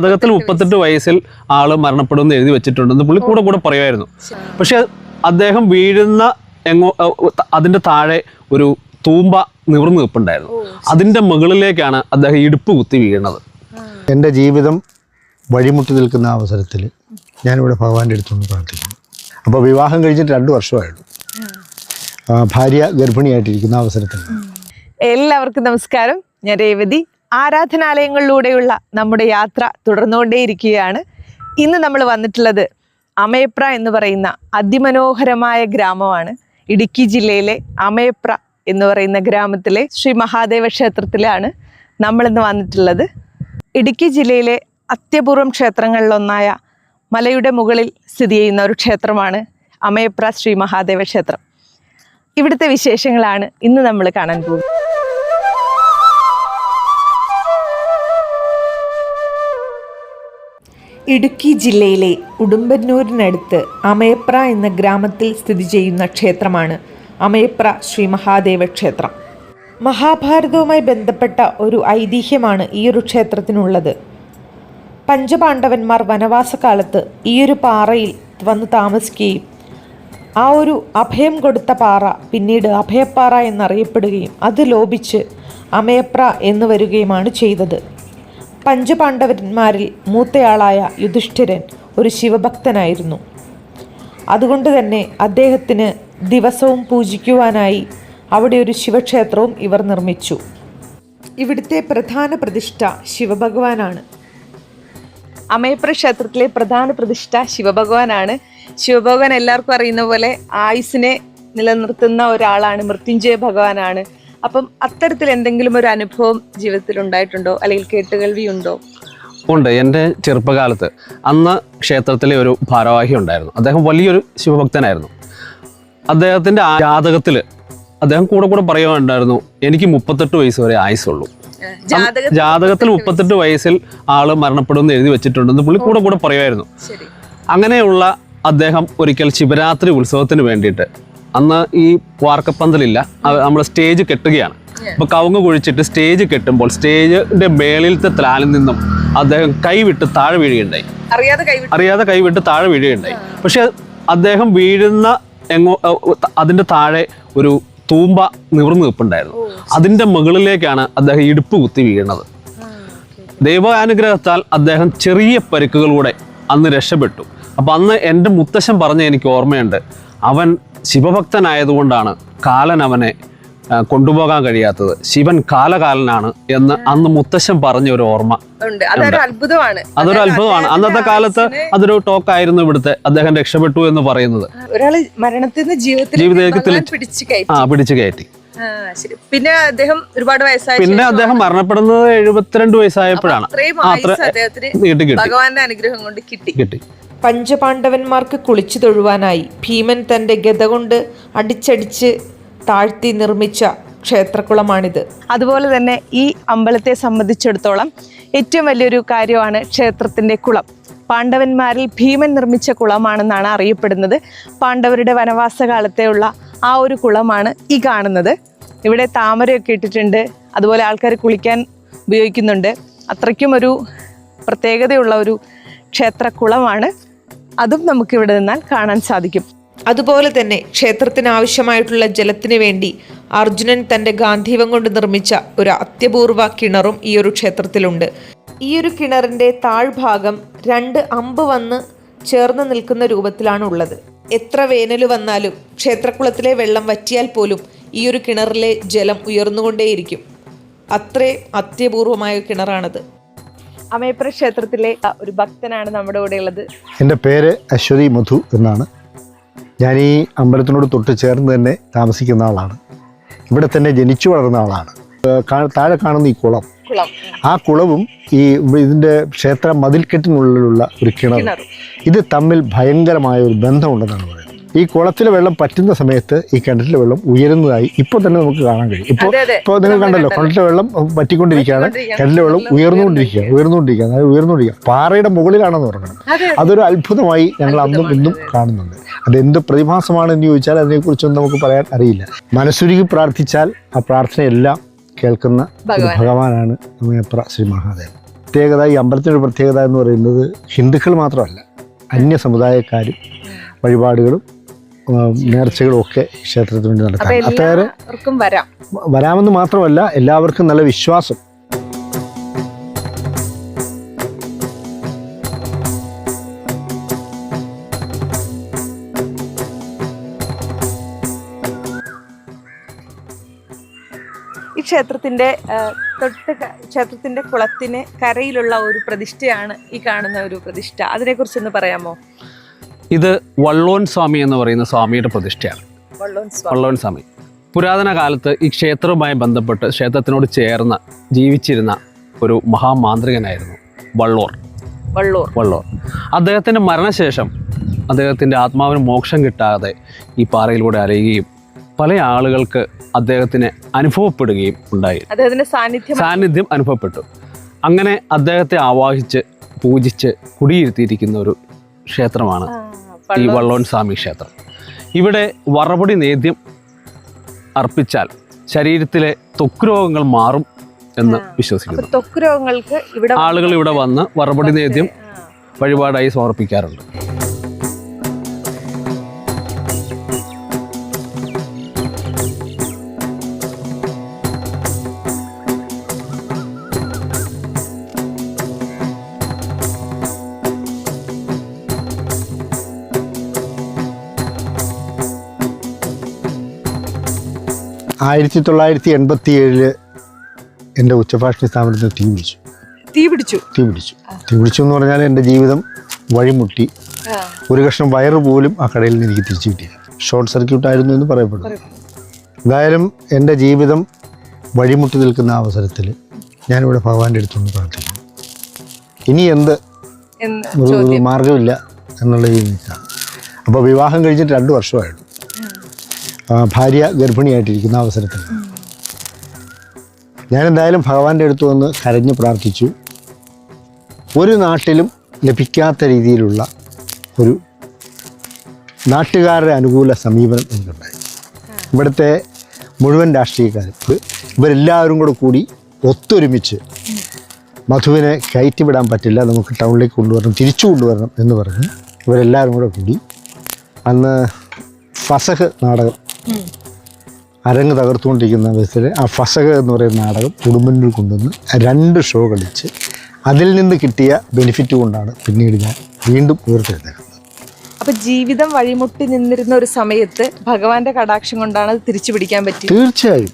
ജാതകത്തിൽ മുപ്പത്തെട്ട് വയസ്സിൽ ആൾ മരണപ്പെടുമെന്ന് എഴുതി വെച്ചിട്ടുണ്ടെന്ന് പുള്ളി കൂടെ കൂടെ പറയുമായിരുന്നു. പക്ഷെ അദ്ദേഹം വീഴുന്ന എങ്ങോ അതിന്റെ താഴെ ഒരു തൂമ്പ നിവർന്നു നിൽപ്പുണ്ടായിരുന്നു. അതിന്റെ മുകളിലേക്കാണ് അദ്ദേഹം ഇടുപ്പ് കുത്തി വീഴുന്നത്. എന്റെ ജീവിതം വഴിമുട്ടി നിൽക്കുന്ന അവസരത്തിൽ ഞാനിവിടെ ഭഗവാന്റെ അടുത്തൊന്ന് പ്രാർത്ഥിക്കുന്നു. അപ്പോൾ വിവാഹം കഴിഞ്ഞിട്ട് രണ്ട് വർഷമായുള്ളൂ. ആ, ഭാര്യ ഗർഭിണിയായിട്ടിരിക്കുന്ന അവസരത്തിൽ. എല്ലാവർക്കും നമസ്കാരം. ഞാൻ രേവതി. ആരാധനാലയങ്ങളിലൂടെയുള്ള നമ്മുടെ യാത്ര തുടർന്നുകൊണ്ടേയിരിക്കുകയാണ്. ഇന്ന് നമ്മൾ വന്നിട്ടുള്ളത് അമയപ്ര എന്ന് പറയുന്ന അതിമനോഹരമായ ഗ്രാമമാണ്. ഇടുക്കി ജില്ലയിലെ അമയപ്ര എന്ന് പറയുന്ന ഗ്രാമത്തിലെ ശ്രീ മഹാദേവ ക്ഷേത്രത്തിലാണ് നമ്മളിന്ന് വന്നിട്ടുള്ളത്. ഇടുക്കി ജില്ലയിലെ അത്യപൂർവം ക്ഷേത്രങ്ങളിലൊന്നായ മലയുടെ മുകളിൽ സ്ഥിതി ചെയ്യുന്ന ഒരു ക്ഷേത്രമാണ് അമയപ്ര ശ്രീ മഹാദേവ ക്ഷേത്രം. ഇവിടുത്തെ വിശേഷങ്ങളാണ് ഇന്ന് നമ്മൾ കാണാൻ പോകുന്നത്. ഇടുക്കി ജില്ലയിലെ ഉടുമ്പന്നൂരിനടുത്ത് അമയപ്ര എന്ന ഗ്രാമത്തിൽ സ്ഥിതി ചെയ്യുന്ന ക്ഷേത്രമാണ് അമയപ്ര ശ്രീ മഹാദേവ ക്ഷേത്രം. മഹാഭാരതവുമായി ബന്ധപ്പെട്ട ഒരു ഐതിഹ്യമാണ് ഈ ഒരു ക്ഷേത്രത്തിനുള്ളത്. പഞ്ചപാണ്ഡവന്മാർ വനവാസകാലത്ത് ഈയൊരു പാറയിൽ വന്ന് താമസിക്കുകയും ആ ഒരു അഭയം കൊടുത്ത പാറ പിന്നീട് അഭയപ്പാറ എന്നറിയപ്പെടുകയും അത് ലോപിച്ച് അമയപ്ര എന്ന് വരികയുമാണ് ചെയ്തത്. പഞ്ചപാണ്ഡവന്മാരിൽ മൂത്തയാളായ യുധിഷ്ഠിരൻ ഒരു ശിവഭക്തനായിരുന്നു. അതുകൊണ്ട് തന്നെ അദ്ദേഹത്തിന് ദിവസവും പൂജിക്കുവാനായി അവിടെ ഒരു ശിവക്ഷേത്രവും ഇവർ നിർമ്മിച്ചു. ഇവിടുത്തെ പ്രധാന പ്രതിഷ്ഠ ശിവഭഗവാനാണ്. അമയപ്ര ക്ഷേത്രത്തിലെ പ്രധാന പ്രതിഷ്ഠ ശിവഭഗവാനാണ്. ശിവഭഗവാൻ എല്ലാവർക്കും അറിയുന്ന പോലെ ആയുസിനെ നിലനിർത്തുന്ന ഒരാളാണ് മൃത്യുഞ്ജയ ഭഗവാനാണ്. അപ്പം അത്തരത്തിൽ എന്തെങ്കിലും ഒരു അനുഭവം ജീവിതത്തിൽ ഉണ്ടായിട്ടുണ്ടോ? അല്ലെങ്കിൽ കേട്ടുകേൾവി ഉണ്ടോ. ഉണ്ട് എന്റെ ചെറുപ്പകാലത്ത് അന്ന് ക്ഷേത്രത്തിലെ ഒരു ഭാരവാഹി ഉണ്ടായിരുന്നു. അദ്ദേഹം വലിയൊരു ശിവഭക്തനായിരുന്നു. അദ്ദേഹത്തിന്റെ ജാതകത്തിൽ അദ്ദേഹം കൂടെ കൂടെ പറയുകയുണ്ടായിരുന്നു എനിക്ക് മുപ്പത്തെട്ട് വയസ്സ് വരെ ആയുസുള്ളൂ ജാതക ജാതകത്തിൽ മുപ്പത്തെട്ട് വയസ്സിൽ ആൾ മരണപ്പെടുമെന്ന് എഴുതി വെച്ചിട്ടുണ്ടെന്ന് പുള്ളി കൂടെ കൂടെ പറയുമായിരുന്നു. അങ്ങനെയുള്ള അദ്ദേഹം ഒരിക്കൽ ശിവരാത്രി ഉത്സവത്തിന് വേണ്ടിയിട്ട് അന്ന് ഈ വാർക്കപ്പന്തലില്ല. നമ്മൾ സ്റ്റേജ് കെട്ടുകയാണ്. അപ്പൊ കവുങ്ങ് കുഴിച്ചിട്ട് സ്റ്റേജ് കെട്ടുമ്പോൾ സ്റ്റേജിന്റെ മേളിലത്തെ ത്ലാലിൽ നിന്നും അദ്ദേഹം കൈവിട്ട് താഴെ വീഴുകയുണ്ടായി. അറിയാതെ കൈവിട്ടു. അറിയാതെ കൈവിട്ട് താഴെ വീഴുകയുണ്ടായി. പക്ഷെ അദ്ദേഹം വീഴുന്ന എങ്ങോ അതിന്റെ താഴെ ഒരു തൂമ്പ നിവർന്നു നിൽപ്പുണ്ടായിരുന്നു. അതിന്റെ മുകളിലേക്കാണ് അദ്ദേഹം ഇടുപ്പ് കുത്തി വീഴുന്നത്. ദൈവാനുഗ്രഹത്താൽ അദ്ദേഹം ചെറിയ പരിക്കുകളൂടെ അന്ന് രക്ഷപ്പെട്ടു. അപ്പൊ അന്ന് എന്റെ മുത്തശ്ശൻ പറഞ്ഞ എനിക്ക് ഓർമ്മയുണ്ട്. അവൻ ശിവഭക്തനായതുകൊണ്ടാണ് കാലൻ അവനെ കൊണ്ടുപോകാൻ കഴിയാത്തത്. ശിവൻ കാലകാലനാണ് എന്ന് അന്ന് മുത്തശ്ശൻ പറഞ്ഞ ഒരു ഓർമ്മ അതൊരു അത്ഭുതമാണ്. അതൊരു അത്ഭുതമാണ്. അന്നത്തെ കാലത്ത് അതൊരു ടോക്കായിരുന്നു ഇവിടുത്തെ. അദ്ദേഹം രക്ഷപ്പെട്ടു എന്ന് പറയുന്നത്. ഒരാൾ മരണത്തിൽ നിന്ന് ജീവിതത്തിലേക്ക് ആ പിടിച്ചു കയറ്റി. പിന്നെ അദ്ദേഹം ഒരുപാട് വയസ്സായി പിന്നെ അദ്ദേഹം മരണപ്പെടുന്നത് എഴുപത്തിരണ്ട് വയസ്സായപ്പോഴാണ്. അത്രയും നീട്ടി കിട്ടി. ഭഗവാന്റെ അനുഗ്രഹം കൊണ്ട് കിട്ടി. കിട്ടി. പഞ്ചപാണ്ഡവന്മാർക്ക് കുളിച്ചു തൊഴുവാനായി. ഭീമൻ തന്റെ ഗത കൊണ്ട് അടിച്ചടിച്ച് താഴ്ത്തി നിർമ്മിച്ച ക്ഷേത്രകുളമാണിത്. അതുപോലെ തന്നെ ഈ അമ്പലത്തെ സംബന്ധിച്ചിടത്തോളം ഏറ്റവും വലിയൊരു കാര്യമാണ് ക്ഷേത്രത്തിന്റെ കുളം. പാണ്ഡവന്മാരിൽ ഭീമൻ നിർമ്മിച്ച കുളമാണെന്നാണ് അറിയപ്പെടുന്നത്. പാണ്ഡവരുടെ വനവാസ കാലത്തെയുള്ള ആ ഒരു കുളമാണ് ഈ കാണുന്നത്. ഇവിടെ താമരയൊക്കെ ഇട്ടിട്ടുണ്ട്. അതുപോലെ ആൾക്കാർ കുളിക്കാൻ ഉപയോഗിക്കുന്നുണ്ട്. അത്രയ്ക്കും ഒരു പ്രത്യേകതയുള്ള ഒരു ക്ഷേത്രക്കുളമാണ് അതും നമുക്ക് ഇവിടെ നിന്നാൽ കാണാൻ സാധിക്കും. അതുപോലെ തന്നെ ക്ഷേത്രത്തിന് ആവശ്യമായിട്ടുള്ള ജലത്തിന് വേണ്ടി അർജുനൻ തന്റെ ഗാന്ധീവം കൊണ്ട് നിർമ്മിച്ച ഒരു അത്യപൂർവ കിണറും ഈ ഒരു ക്ഷേത്രത്തിലുണ്ട്. ഈ ഒരു കിണറിന്റെ താഴ്ഭാഗം രണ്ട് അമ്പ് വന്ന് ചേർന്ന് നിൽക്കുന്ന രൂപത്തിലാണ് ഉള്ളത്. എത്ര വേനൽ വന്നാലും ക്ഷേത്രക്കുളത്തിലെ വെള്ളം വറ്റിയാൽ പോലും ഈ ഒരു കിണറിലെ ജലം ഉയർന്നുകൊണ്ടേയിരിക്കും. അത്രേ അത്യപൂർവമായ കിണറാണത്. അമയപ്ര ക്ഷേത്രത്തിലെ ഒരു ഭക്തനാണ് നമ്മുടെ കൂടെ ഉള്ളത് എന്റെ പേര് അശ്വതി മധു എന്നാണ്. ഞാൻ ഈ അമ്പലത്തിനോട് തൊട്ട് ചേർന്ന് തന്നെ താമസിക്കുന്ന ആളാണ്. ഇവിടെ തന്നെ ജനിച്ചു വളർന്ന ആളാണ്. താഴെ കാണുന്ന ഈ കുളം. ആ കുളവും ഈ ഇതിന്റെ ക്ഷേത്ര മതിൽക്കെട്ടിനുള്ളിലുള്ള ഒരു കിണർ. ഇത് തമ്മിൽ ഭയങ്കരമായ ഒരു ബന്ധമുണ്ടെന്നാണ് പറയുന്നത്. ഈ കുളത്തിലെ വെള്ളം പറ്റുന്ന സമയത്ത് ഈ കിണറ്റിലെ വെള്ളം ഉയരുന്നതായി ഇപ്പോൾ തന്നെ നമുക്ക് കാണാൻ കഴിയും. ഇപ്പോൾ അതെ. ഇപ്പോൾ നിങ്ങൾ കണ്ടല്ലോ കുളത്തിലെ കിണറ്റിലെ വെള്ളം പറ്റിക്കൊണ്ടിരിക്കുകയാണ്. കിണറ്റിലെ വെള്ളം വെള്ളം ഉയർന്നുകൊണ്ടിരിക്കുകയാണ് അതായത് ഉയർന്നുകൊണ്ടിരിക്കുക പാറയുടെ മുകളിലാണെന്ന് പറയണം അതെ അതൊരു അത്ഭുതമായി ഞങ്ങൾ അന്നും ഇന്നും കാണുന്നുണ്ട്. അതെന്ത് പ്രതിഭാസമാണെന്ന് ചോദിച്ചാൽ അതിനെക്കുറിച്ചൊന്നും നമുക്ക് പറയാൻ അറിയില്ല. മനസ്സുരുകി പ്രാർത്ഥിച്ചാൽ ആ പ്രാർത്ഥനയെല്ലാം കേൾക്കുന്ന ഒരു. ഭഗവാനാണ് നമ്മയപ്ര ശ്രീ മഹാദേവൻ. പ്രത്യേകത ഈ അമ്പലത്തിന്റെ പ്രത്യേകത എന്ന് പറയുന്നത് ഹിന്ദുക്കൾ മാത്രമല്ല അന്യ സമുദായക്കാരും വഴിപാടുകളും നേർച്ചകളും ഒക്കെ ക്ഷേത്രത്തിന് വേണ്ടി നടക്കാം അത്തേറെ വരാം. വരാമെന്ന് മാത്രമല്ല എല്ലാവർക്കും നല്ല വിശ്വാസം. ഈ ക്ഷേത്രത്തിന്റെ തൊട്ട് ക്ഷേത്രത്തിന്റെ കുളത്തിന് കരയിലുള്ള ഒരു പ്രതിഷ്ഠയാണ് ഈ കാണുന്ന ഒരു പ്രതിഷ്ഠ. അതിനെക്കുറിച്ചൊന്ന് പറയാമോ? ഇത് വള്ളോൻ സ്വാമി എന്ന് പറയുന്ന സ്വാമിയുടെ പ്രതിഷ്ഠയാണ്. വള്ളോൻ സ്വാമി. പുരാതന കാലത്ത് ഈ ക്ഷേത്രവുമായി ബന്ധപ്പെട്ട് ക്ഷേത്രത്തിനോട് ചേർന്ന് ജീവിച്ചിരുന്ന ഒരു മഹാമാന്ത്രികനായിരുന്നു വള്ളോർ. വള്ളോർ. വള്ളോർ. അദ്ദേഹത്തിന്റെ മരണശേഷം അദ്ദേഹത്തിന്റെ ആത്മാവിന് മോക്ഷം കിട്ടാതെ ഈ പാറയിലൂടെ അലയുകയും പല ആളുകൾക്ക് അദ്ദേഹത്തിന് അനുഭവപ്പെടുകയും ഉണ്ടായി. സാന്നിധ്യം. സാന്നിധ്യം അനുഭവപ്പെട്ടു. അങ്ങനെ അദ്ദേഹത്തെ ആവാഹിച്ച് പൂജിച്ച് കുടിയിരുത്തിയിരിക്കുന്ന ഒരു ക്ഷേത്രമാണ് ഈ. വള്ളോൻ സ്വാമി ക്ഷേത്രം. ഇവിടെ വറപൊടി നേദ്യം അർപ്പിച്ചാൽ ശരീരത്തിലെ ത്വക്ക് രോഗങ്ങൾ മാറും എന്ന് വിശ്വസിക്കുന്നു. ത്വക്ക് രോഗങ്ങൾക്ക് ഇവിടെ ആളുകൾ ഇവിടെ വന്ന് വറപൊടി നേദ്യം വഴിപാടായി സമർപ്പിക്കാറുണ്ട്. ആയിരത്തി തൊള്ളായിരത്തി എൺപത്തി ഏഴിൽ എന്റെ ഉച്ചഭാഷണി സ്ഥാപനത്തിന് തീ പിടിച്ചു. തീ പിടിച്ചു? തീ പിടിച്ചു. തീ പിടിച്ചു എന്ന് പറഞ്ഞാൽ എന്റെ ജീവിതം വഴിമുട്ടി. ഒരു കഷ്ണം വയറ് പോലും ആ കടയിൽ നിന്ന് എനിക്ക് തിരിച്ചു കിട്ടിയില്ല. ഷോർട്ട് സർക്യൂട്ട് ആയിരുന്നു എന്ന് പറയപ്പെടുന്നു എന്തായാലും എന്റെ ജീവിതം വഴിമുട്ടി നിൽക്കുന്ന അവസരത്തിൽ ഞാനിവിടെ ഭഗവാന്റെ അടുത്തൊന്ന് പ്രാർത്ഥിക്കുന്നു. ഇനി എന്ത്? ഒരു മാർഗമില്ല എന്നുള്ള രീതിയിലാണ്. അപ്പോൾ വിവാഹം കഴിഞ്ഞിട്ട് രണ്ട് വർഷമായിരുന്നു ആ, ഭാര്യ ഗർഭിണിയായിട്ടിരിക്കുന്ന അവസരത്തിൽ. ഞാൻ എന്തായാലും ഭഗവാന്റെ അടുത്ത് വന്ന് കരഞ്ഞ് പ്രാർത്ഥിച്ചു. ഒരു നാട്ടിലും ലഭിക്കാത്ത രീതിയിലുള്ള ഒരു നാട്ടുകാരുടെ അനുകൂല സമീപനം എനിക്കുണ്ടായി. ഇവിടുത്തെ മുഴുവൻ രാഷ്ട്രീയക്കാരും ഇത് ഇവരെല്ലാവരും കൂടെ കൂടി ഒത്തൊരുമിച്ച് മധുവിനെ കയറ്റിവിടാൻ പറ്റില്ല. നമുക്ക് ടൗണിലേക്ക് കൊണ്ടുവരണം തിരിച്ചു കൊണ്ടുവരണം എന്ന് പറഞ്ഞ് ഇവരെല്ലാവരും കൂടെ കൂടി അന്ന് ഫസഹ് നാടകം അരങ്ങ് തകർത്തുകൊണ്ടിരിക്കുന്ന വിധത്തിൽ ആ ഫസക എന്ന് പറയുന്ന നാടകം ഉടുമ്പന്നൂർ കൊണ്ടുവന്ന് രണ്ട് ഷോ കളിച്ച് അതിൽ നിന്ന് കിട്ടിയ ബെനിഫിറ്റ് കൊണ്ടാണ് പിന്നീട് ഞാൻ വീണ്ടും ഉയർത്തെഴുന്നേക്കുന്നത് അപ്പൊ ജീവിതം വഴിമുട്ടി നിന്നിരുന്ന ഒരു സമയത്ത് ഭഗവാന്റെ കടാക്ഷം കൊണ്ടാണ് അത് തിരിച്ചു പിടിക്കാൻ പറ്റിയത്? തീർച്ചയായും.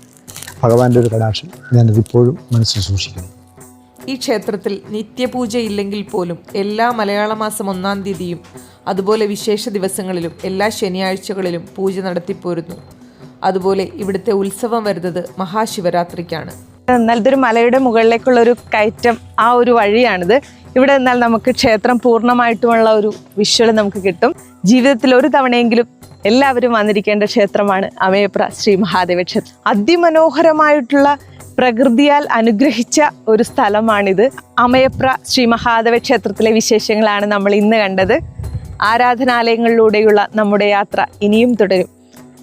ഭഗവാന്റെ ഒരു കടാക്ഷം ഞാനത് ഇപ്പോഴും മനസ്സിൽ സൂക്ഷിക്കുന്നു. ഈ ക്ഷേത്രത്തിൽ നിത്യപൂജ ഇല്ലെങ്കിൽ പോലും എല്ലാ മലയാള മാസം ഒന്നാം തീയതിയും അതുപോലെ വിശേഷ ദിവസങ്ങളിലും എല്ലാ ശനിയാഴ്ചകളിലും പൂജ നടത്തിപ്പോരുന്നു അതുപോലെ ഇവിടുത്തെ ഉത്സവം വരുന്നത് മഹാശിവരാത്രിക്കാണ്. എന്നാൽ ഇതൊരു മലയുടെ മുകളിലേക്കുള്ള ഒരു കയറ്റം ആ ഒരു വഴിയാണിത്. ഇവിടെ എന്നാൽ നമുക്ക് ക്ഷേത്രം പൂർണമായിട്ടുമുള്ള ഒരു വിഷ്വൽ നമുക്ക് കിട്ടും. ജീവിതത്തിൽ ഒരു തവണയെങ്കിലും എല്ലാവരും വന്നിരിക്കേണ്ട ക്ഷേത്രമാണ് അമയപ്ര ശ്രീ മഹാദേവ ക്ഷേത്രം. അതിമനോഹരമായിട്ടുള്ള പ്രകൃതിയാൽ അനുഗ്രഹിച്ച ഒരു സ്ഥലമാണിത്. അമയപ്ര ശ്രീ മഹാദേവ ക്ഷേത്രത്തിലെ വിശേഷങ്ങളാണ് നമ്മൾ ഇന്ന് കണ്ടത്. ആരാധനാലയങ്ങളിലൂടെയുള്ള നമ്മുടെ യാത്ര ഇനിയും തുടരും.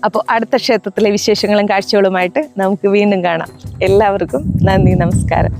അപ്പോൾ അടുത്ത ക്ഷേത്രത്തിലെ വിശേഷങ്ങളും കാഴ്ചകളുമായിട്ട് നമുക്ക് വീണ്ടും കാണാം. എല്ലാവർക്കും നന്ദി നമസ്കാരം.